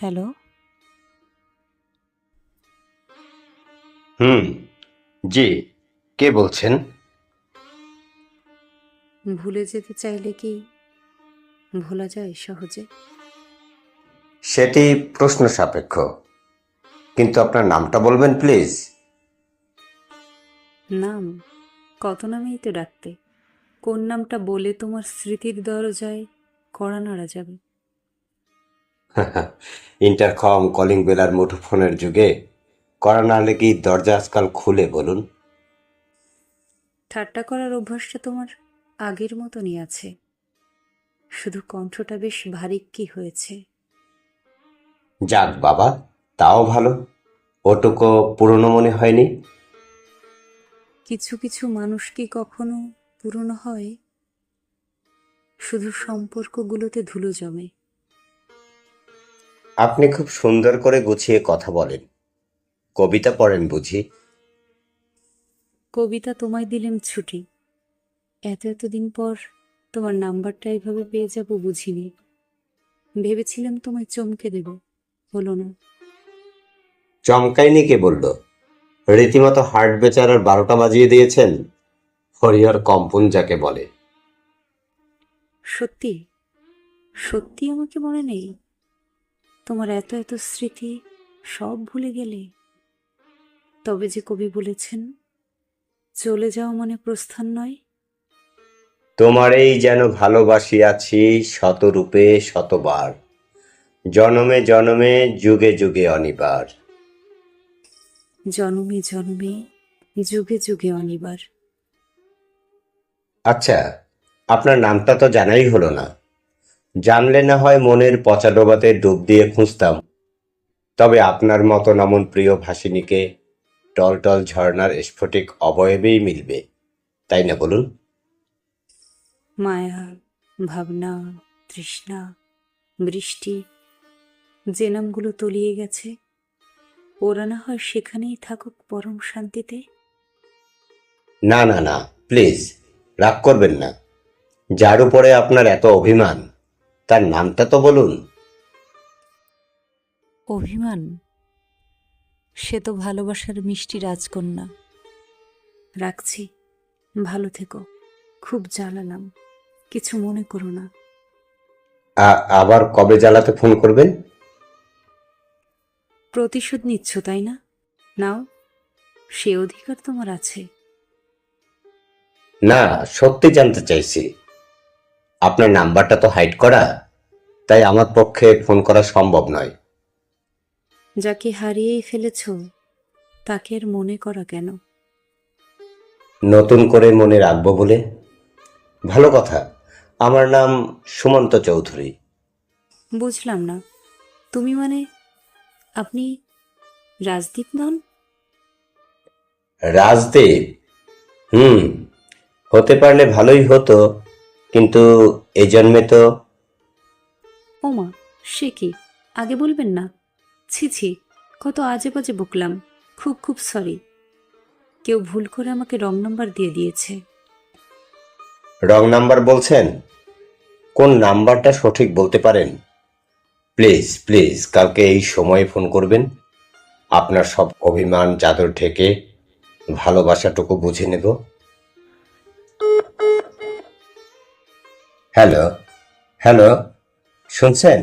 Hello? হুম জি কে বলছেন? ভুলে যেতে চাইলে কি ভোলা যায় সহজে? সেটি প্রশ্ন সাপেক্ষ। কিন্তু আপনার নামটা বলবেন প্লিজ। নাম? কত নামেই তো ডাকতে। কোন নামটা বলে তোমার স্মৃতির দরজায় কড়া নাড়া যাবে? ইন্টারকম কলিং বেলার মুঠোফোনের যুগে করা নাহলে কি দরজা আজকাল খুলে বলুন। ঠাট্টা করার অভ্যাসটা তোমার আগের মতনই আছে। শুধু কণ্ঠটা বেশ ভারী কি হয়েছে? যাক বাবা তাও ভালো। ওটুকু পুরনো মনে হয়নি? কিছু কিছু মানুষ কি কখনো পুরনো হয়? শুধু সম্পর্কগুলোতে ধুলো জমে। আপনি খুব সুন্দর করে গুছিয়ে কথা বলেন। কবিতা পড়েন বুঝি? কবিতা তোমায় দিলেম ছুটি। এত এতদিন পর তোমার নাম্বারটা এইভাবে পেয়ে যাব বুঝিনি। ভেবেছিলাম তোমায় চমকে দেব হলো না। চমকাইনি কে বলল? রীতিমতো হার্ট বেচারার বারোটা বাজিয়ে দিয়েছেন? হরিহর কম্পন যাকে বলে। সত্যি? সত্যি আমাকে মনে নেই? তোমার এত এত স্মৃতি সব ভুলে গেলে? তবে যে কবি বলেছেন চলে যাওয়া মানে প্রস্থান নয়। তোমারেই যেন ভালোবাসিয়াছি শতরূপে শতবার জনমে জনমে যুগে যুগে অনিবার। জনমে জনমে যুগে যুগে অনিবার। আচ্ছা আপনার নামটা তো জানাই হলো না। জানলে না হয় মনের পচা ডোবাতে ডুব দিয়ে খুঁজতাম। তবে আপনার মতন নমন প্রিয় ভাসিনীকে টল টল ঝর্ণার স্ফটিক অবয়বেই মিলবে তাই না বলুন? মায়া ভাবনা তৃষ্ণা বৃষ্টি যে নামগুলো তলিয়ে গেছে ওরা না হয় সেখানেই থাকুক পরম শান্তিতে? না না না প্লিজ রাগ করবেন না। যার উপরে আপনার এত অভিমান তার নামটা তো বলুন। অভিমান? সে তো ভালোবাসার মিষ্টি রাজকন্যা। রাখছি। ভালো থেকো। খুব জ্বালালাম। কিছু মনে করো না। আ- আবার কবে জ্বালাতে ফোন করবেন? প্রতিশোধ নিচ্ছ তাই না? নাও সে অধিকার তোমার আছে। না সত্যি জানতে চাইছি। আপনার নাম্বারটা তো হাইড করা তাই আমার পক্ষে ফোন করা সম্ভব নয়। যাকে হারিয়েই ফেলেছ তাকে আর মনে করা কেন? নতুন করে মনে রাখব বলে। ভালো কথা আমার নাম সুমন্ত চৌধুরী। বুঝলাম না তুমি মানে আপনি রাজদীপ নন রাজদেব হুম হতে পারলে ভালোই হতো। কিন্তু এ জন্মে তো ওমা সে কি? আগে বলবেন না? ছি ছি কত আজে বাজে বকলাম। খুব খুব সরি কেউ ভুল করে আমাকে রং নাম্বার দিয়ে দিয়েছে। রং নাম্বার বলছেন? কোন নাম্বারটা সঠিক বলতে পারেন? প্লিজ প্লিজ কালকে এই সময়ে ফোন করবেন। আপনার সব অভিমান চাদর ঢেকে ভালোবাসাটুকু বুঝে নেব। হ্যালো হ্যালো শুনছেন?